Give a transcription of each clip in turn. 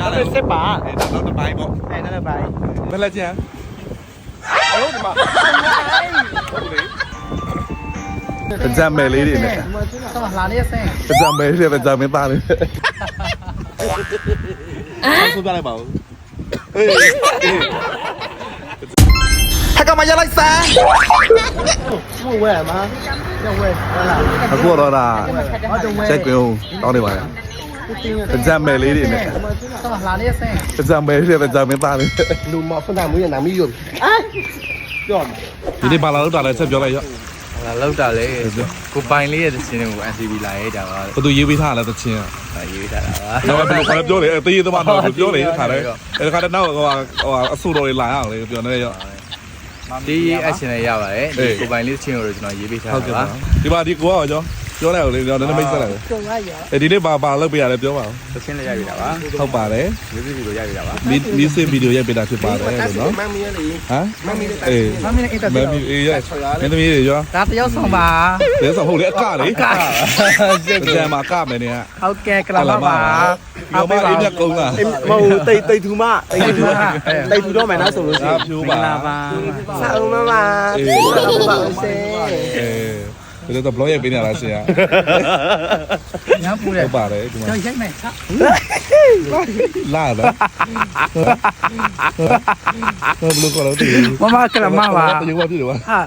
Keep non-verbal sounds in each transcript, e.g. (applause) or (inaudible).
ဒါလည်းစစ်ပါအဲဒါတော့တစ်ပိုင်းပေါ့အဲ့ဒါလည်းပါဘယ်လက်ချင်ဟုတ်ဒီမှာပကြံမ ပဇံမယ်လေးတွေနဲ့ဆောလာလေးဆင်းပဇံမယ်လေးတွေပဇံမင်းသားလေးလူမဖနာမွေးရနာမီးရုပ်ပြောမယ်ဒီနေ့ဘာလာလောက်တာလဲဆက်ပြောလိုက်ရလာလောက်တာလေကိုပိုင်လေးရဲ့သချင်းကို NCB လာရဲတာပါဘယ်သူရေးပေးထားလဲသချင်းอ่ะရေးထားတာပါတော့ဘယ်လိုခါပြောလဲအသေးသမားတော့ပြောလေခါလဲအဲ့ခါတော့နောက်ဟိုအဆူတော်လေးလာရအောင်လေပြောနေရောဒီ action လေးရပါတယ်ဒီကိုပိုင်လေးသချင်းကိုကျွန်တော်ရေးပေးထားတာပါဒီပါဒီကိုရောကျော် ပြောလိုက်အောင်လေကျွန်တော်နည်းနည်းမိတ်ဆက်လိုက်ကြုံရရအဲဒီနေ့ဘာဘာလုပ်ပေးရလဲပြောပါဦးသချင်းလေးရပြီတာပါဟုတ်ပါတယ်မျိုးစီကိုရပြီတာပါမီမီစစ်ဗီဒီယိုရိုက်ပေးတာဖြစ်ပါတယ်လို့နော်မမီရလေဟမ်အေးမမီနဲ့အင်တာမဗျူးမီအေးရမင်းသမီးတွေရောဒါတယောက်ဆောင်ပါလဲဆောင်ဟုတ်လေအကလေအကကြံမှာကမယ်နေကဟုတ်ကဲ့ကလာပါပြောမအေးမြတ်ကုန်းလားမဟုတ်တိတ်တိတ်သူမတိတ်သူမတိတ်သူတော့မယ်နော်ဆိုလို့ရှိအာရင်ဖြူပါဆောင်းမမဆောင်းမမအစေအေး ဒါတော့ blog ရိုက်ပေးနေလားရှင်ညပူကတယ်ဟုတ်ပါတယ်ဒီမှာကြောက်ရိုက်မယ်ဆောလာလားဘယ်လိုကောလို့တည်မမကလမပါတည်ဝပြည့်တယ်ဝါဟာ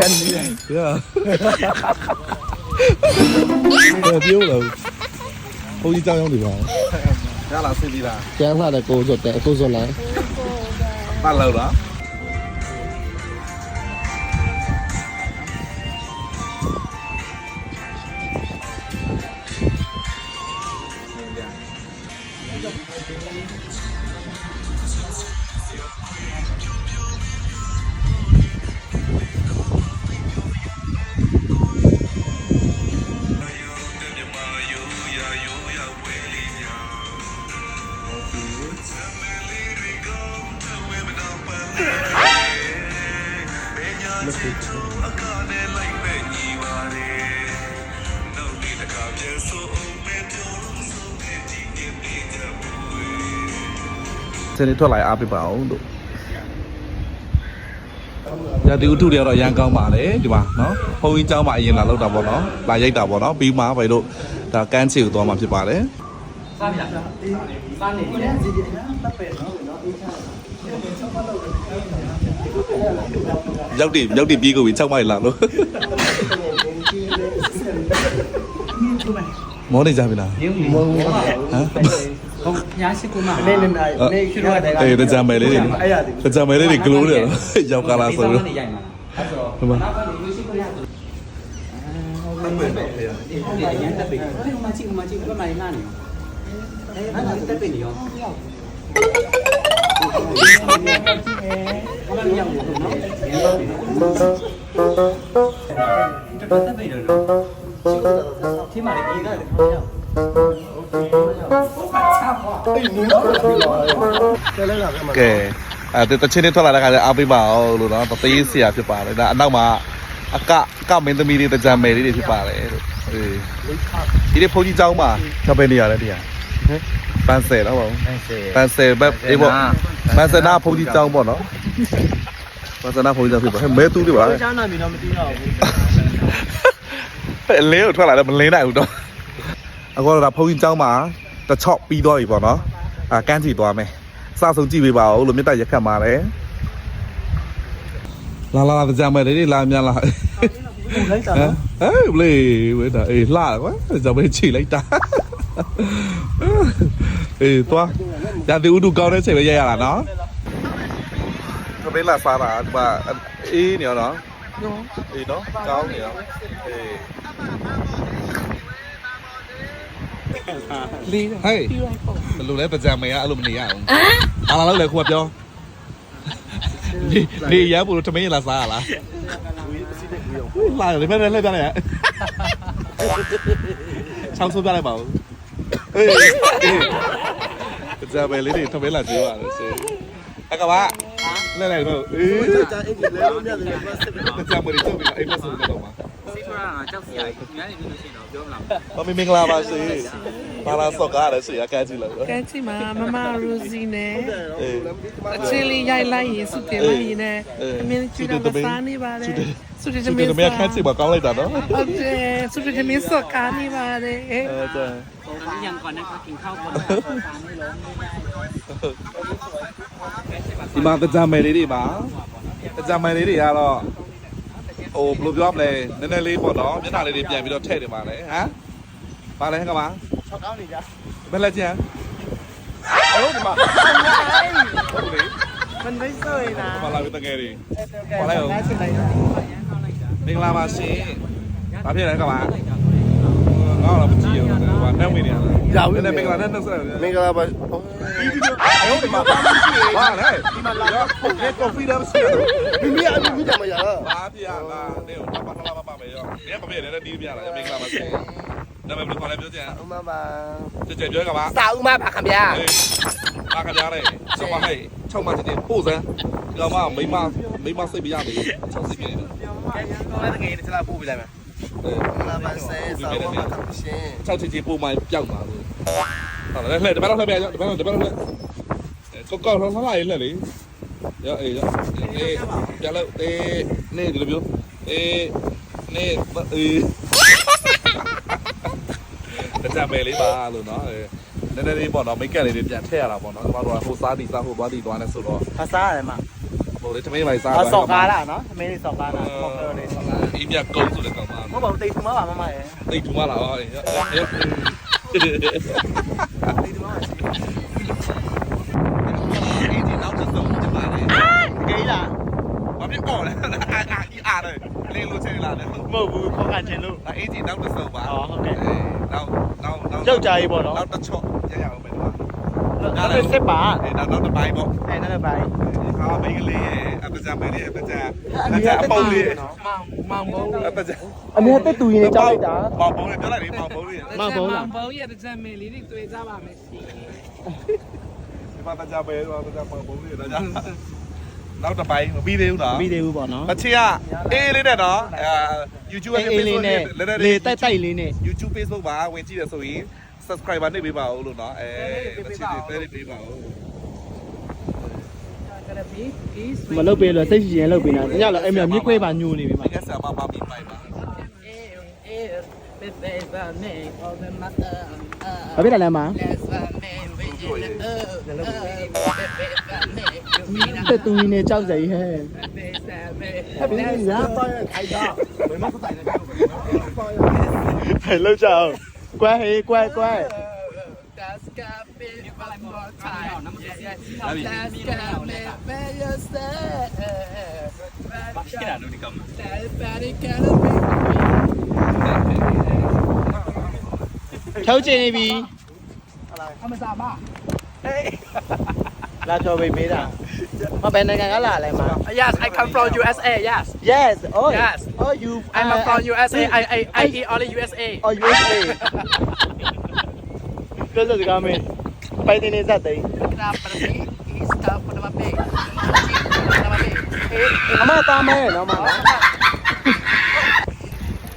ရန်ရပြောလို့ဘုန်းကြီးကြောင်းရောက်နေပါရလားဆင်းပြီလားကျန်းလာတဲ့ကိုဆိုတဲ့ကိုဆိုလို က် ပတ်လို့လား စနေထွက်လာအားပေးပါအောင်တို့ညဒီဥထုတွေကတော့အရန်ကောင်းပါလေဒီမှာနော်ဘုန်းကြီးเจ้าမှာအရင်လာလောက်တာပေါ့နော်လာရိုက်တာပေါ့နော်ပြီးမှပဲတို့ဒါကန်းချီကိုသွားမှာဖြစ်ပါတယ် ရောက်တည်ရောက်တည်ပြေးကိုပြီး6မိုင်လာလို့မောနေကြပြီလားဟမ်ညာရှိကူမနေနေနေရှိရတဲ့အေးတကြမယ်လေးတွေတကြမယ်လေးတွေကလိုးတယ်နော်ရောက်ကားလာဆိုလို့ရိုက်မှာအဲ့ဆိုဒီမှာနောက်ကနေလူရှိကိုရဆိုဒီအရင်တက်ပြီဟိုမှာကြည့်ဟိုမှာကြည့်ဘယ်မှာလာနေရောအဲအဲ့ဒါ တက်ပြီနေရောဘာမှမရောက်ဘူးနော်တက်ပြီတော့ဒီမှာဒီကလည်းခေါင်းရောက် ကဲအဲတချင်းလေးထွက်လာတဲ့ခါကျအားပေးပါအောင်လို့နော်တသေးဆရာဖြစ်ပါတယ်ဒါအနောက်မှာအကအကမင်းသမီးလေးတကြံမယ်လေးတွေဖြစ်ပါတယ်လို့အေးဒီနေ့ဖုန်းကြီးเจ้าမှာကပဲနေရတဲ့တရား ပန်းဆယ်တော့ပေါ့န်းစေပန်းဆယ်ဘက်အေးပေါ့ပန်းဆယ်နာဖုန်ကြီးကျောင်းပေါ့နော်ပန်းဆယ်နာဖုန်ကြီးကျောင်းဖြစ်ပါဟဲ့မဲတူးတွေပါကျောင်းနာမည်တော့မသိတော့ဘူးအလင်းကိုထွက်လာတော့မလင်းနိုင်ဘူးတော့အခုတော့ဒါဖုန်ကြီးကျောင်းမှာတစ်ချော့ပြီးတော့ပြီပေါ့နော်အာကန်းချီသွားမယ်စဆုံကြည့်ပေးပါဦးလို့မြတ်တက်ရက်ခတ်มาတယ်လာလာလာကြမ်းမယ်လေလာမြန်လာဟဟဲ့ဘလေးဝေးတာအေးလှကွာကြောင်ပဲချိန်လိုက်တာ အေးသွားရာတီဥဒုကောင်းတဲ့ချိန်ပဲရရတာနော်ခပေးလာစားတာဒီမှာအေးနေရောနော်အေးနော်ကောင်းနေရောအေးလေးဟေးဘယ်လိုလဲပကြံမေကအဲ့လိုမနေရအောင်အားလာလို့လေခုကပြောနေနေရဖို့တမင်းလာစားရလားလာတယ်မနေ့လည်းပြလိုက်ရချောင်းဆိုးပြလိုက်ပါဦး အေးအေးပကြံမေလေးတွေတမင်းလာကြည့်ပါလို့စေအကဘာလဲလဲတော့အေးကြာအိတ်လေလို့မြတ်တယ်ကွာစစ်ပကြံမေတွေချုပ်ပြီးအိမ်မဆိုးတော့မှာပြောတာကြောက်စရာကြီးများနေပြီလို့ရှိရင်တော့ပြောမလားမမီမင်္ဂလာပါစေဘာလာစော့ကားလည်းစီရကဲကြည့်လို့ကဲချီမှာမမရိုစီနဲ့အေးအချင်းလေးရိုက်လိုက်ရင်စုတင်လိုက်ရင်လည်းအေးအမင်းချီတော့မစားနေပါ တယ်စုတင် သူ မင်း တို့မရခန်းစီမှာကောင်းလိုက်တာနော် ဟုတ်တယ်စုတင်မင်းစော့ကားနေပါတယ် အဲဒါ ตอนนี้ยังก่อนนะครับกินข้าวบน ဒီမှာတကြံမယ်လေးတွေပါတကြံမယ်လေးတွေကတော့ဟိုဘယ်လိုပြောမလဲနည်းနည်းလေးပေါ့နော်မျက်နှာလေးတွေပြန်ပြီးတော့ထည့်နေပါလေဟမ်ပါလဲကမ 6ကောင်းနေကြ ဘယ်လက်ကျန်ဟုတ်ဒီမှာဟုတ်လေ มันไม่สวยนะ ပါလာပြီတကယ်ကြီးပါလဲဟုတ် ငါစစ်လိုက် မင်္ဂလာပါရှင်ဘာဖြစ်လဲကမငါတော့မကြည့်ရဘူးကွာနှက်ဝင်နေရတာနည်းနည်းမင်္ဂလာနဲ့နှက်ဆက်မင်္ဂလာပါဟုတ်ဒီမှာဘာလဲဒီမှာလာဟုတ်ကဲ့ကော်ဖီတော့မရှိဘူးမိမိအမိမိတမရလားဘာပြလားနေတော့ဘာထလာပါပါမယ်ရောဒီကမပြည့်တယ်ဒီပြလားမင်္ဂလာပါရှင်နာမည်ဘယ်လိုခေါ်လဲပြောကြည့်ဥမပါကြည့်ကြပြောကပါစာဥမပါခင်ဗျာဘာကကြားလဲဆောပါဟဲ့၆မှတင်ပို့စမ်းဒီကောင်မမိမမိမစိတ်မရဘူး၆စိတ်ပြနေတယ် လည်းတကယ်တလားပို့ပြလိုက်မယ်မင်္ဂလာပါဆဲစာဥမပါခင်ရှင်၆ချစ်ချစ်ပို့မှပျောက်မှာလို့ဟုတ်တယ်လှည့်တပတ်တော့လှည့်ပြရတပတ်တော့တပတ်တော့လှည့်ကောကောလှလှလိုက်လှည့်လေရောအေးရောအေးပြလို့တေးနေဒီလိုပြောအေးနေအေးတကြမယ်လေးပါလို့နော်နည်းနည်းလေးပေါ့နော်မိတ်ကက်လေးတွေပြန်ထည့်ရတာပေါ့နော်ကျွန်တော်တို့ဟိုစားတီစားဟိုသွားတီသွားနေဆိုတော့ဖာစားရတယ်မ ဟိုလေတမင်းလိုက်စားအစော်ကားလားနော်အမေလေးစော်ကားလားပေါ့ပြောနေအင်းမြကုန်းဆိုတဲ့ကောင်မမဟုတ်ပါဘူးတိတ်ထူမပါမမရဲ့တိတ်ထူမလာပါအေးတိတ်ထူမပါရှိအေးဒီနောက်တစ်စုံဒီမှာလေတကယ်လားဘာဖြစ်အော်လဲအာအာအီအားတယ်လင်းလို့ချင်းလာတယ်မဟုတ်ဘူးခေါက်ကချင်လို့အေးဒီနောက်တစ်စုံပါအော်ဟုတ်ကဲ့နောက်နောက်နောက်ယောက်ျားကြီးပေါ့နော်နောက်တစ်ချော့ရရအောင်ပဲဒီမှာဒါလည်းစစ်ပါအေးနောက်နောက်တစ်ပိုင်းပေါ့အဲ့ဒါလည်းပါ ဟာမိန်းကလေးရဲ့အပကြမဲလေးရဲ့အပကြအပကြအပုံလေးမောင်မောင်ဘုံအပကြအမေတက်တူရင်လည်းကြောက်လိုက်တာမောင်ဘုံလေးပြောလိုက်လေမောင်ဘုံလေးမောင်ဘုံလားမောင်ဘုံရဲ့တကြံမေလေးတွေတွေ့ကြပါမယ်ရှင်ဒီမှာပကြမဲတော့ပကြမောင်ဘုံလေးတော့ကြာနောက်တစ်ပိုင်းမပြီးသေးဘူးနော်ပြီးသေးဘူးပေါ့နော်မချင်ကအေးလေးနဲ့နော်အဲ YouTube အေးလေးနဲ့လေတိုက်တိုက်လေးနဲ့ YouTube Facebook မှာဝင်ကြည့်ရဆိုရင် subscriber နှိပ်ပေးပါဦးလို့နော်အဲမချင်သေးတယ်ပေးပါဦးကရပီပီး မလုပ်ပေးလို့စိတ်ရှိရင်လုပ်ပေးနေတာညလည်းအဲ့မြမြစ်ခွဲပါညိုနေပြီမှာဒီကဆာမမမီပိုင်ပါအေးအေးဘေဘေဘာမေအော်ဘမတ်ဘာဖြစ်လဲမလက်စမေဝေဂျီလက်ဘေဘေဘာမေယူမီနာတက်တူရင်နဲ့ကြောက်ကြရဟဲ့ဘေစမေဟဲ့ဘယ်လိုလဲပါရခိုင်တာဘယ်မှာစတိုင်လဲဟဲ့လောက်ကြအောင်ကွဲဟေးကွဲကွဲ Das Café one more time. Yes, Das Café where you stay. ဘာဖြစ်တာလို့ဒီကောင် Everybody can be. ဖြောက်ကျင်နေပြီ အမစားပါ လာချော်ပေးပေးတာမဘယ်နိုင်ငံကလာလဲမ Yes, I come from USA. Yes. Yes oh Yes. oh you I'm uh, from USA. I I I I- eat only USA. oh USA ပြောစကားမ (laughs) င်းပိုင်တင်နေစတဲ့ Kita pergi Ista pada babe. Pada babe. အမသားမဲနော်မနော်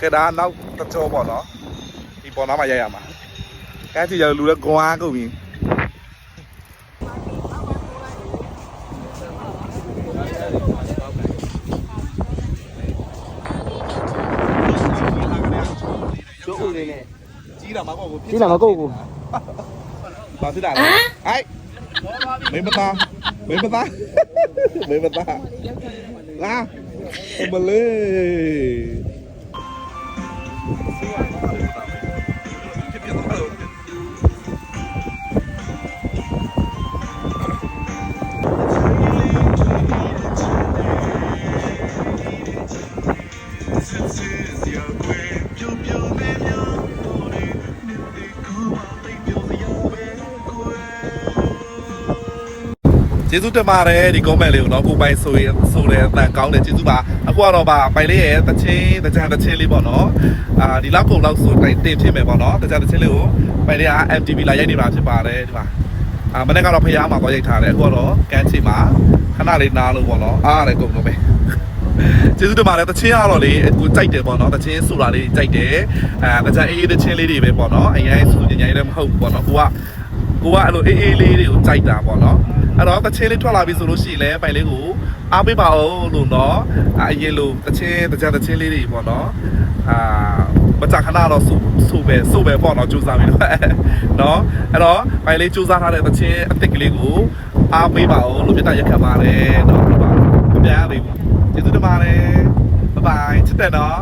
ကဲဒါနောက်တကြောပေါ့နော်ဒီပေါ်နားမှာရိုက်ရမှာကဲကြည့်ရလူလည်းကွာကု န်ပြီကျိုးဦးလေးနဲ့ကြီးတာမကောက်ဘူးကြီးလာမကုတ်ဘူး က်မင်းမသားမင်းမသားမင်းမသားလာအမလေးကျေးဇူးတင်ပါတယ်ဒီ comment လေးကိုတော့ကိုပိုင်ဆိုရင်ဆိုတဲ့အတန်ကောင်းတယ်ကျေးဇူးပါအခုကတော့ဗာပိုင်လေးရဲ့တချင်းတကြံတချင်းလေးပေါ့နော်အာဒီလောက်ကုန်လောက်ဆိုတိုင်တင်ဖြစ်မယ်ပေါ့နော်တကြံတချင်းလေးကိုပိုင်လေးက MTV လာရိုက်နေတာဖြစ်ပါတယ်ဒီမှာအာမနေ့ကတော့ဖျားမှာတော့ရိုက်ထားတယ်အခုကတော့ကန်းချီမှာခဏလေးနားလို့ပေါ့နော်အားရတယ်ကုန်တော့ပဲကျေးဇူးတင်ပါတယ်တချင်းကတော့လေကိုကြိုက်တယ်ပေါ့နော်တချင်းဆိုတာလေးကြိုက်တယ်အဲတကြအေးအေးတချင်းလေးတွေပဲပေါ့နော်အရင်စူညင်ညင်လည်းမဟုတ်ဘူးပေါ့နော်ကိုကကိုကအဲ့လိုအေးအေးလေးတွေကိုကြိုက်တာပေါ့နော် အဲ့တော့တချင်းလေးထွက်လာပြီဆိုလို့ရှိရင်လည်းပိုင်လေးကိုအားပေးပါဦးလို့နော်အရင်လိုတချင်းတကြတချင်းလေးတွေပေါ့နော်အာမကြခဏတော့စူစူပဲစူပဲပေါ့နော်ကြိုးစားပြီတော့နော်အဲ့တော့ပိုင်လေးကြိုးစားထားတဲ့တချင်းအစ်စ်ကလေးကိုအားပေးပါဦးလို့ပြတ်ရက်ခတ်ပါတယ်နော်ဟုတ်ပါမပြရသေးဘူးကျေးဇူးတင်ပါတယ်ဘိုင်ဘိုင်ချစ်တယ်နော်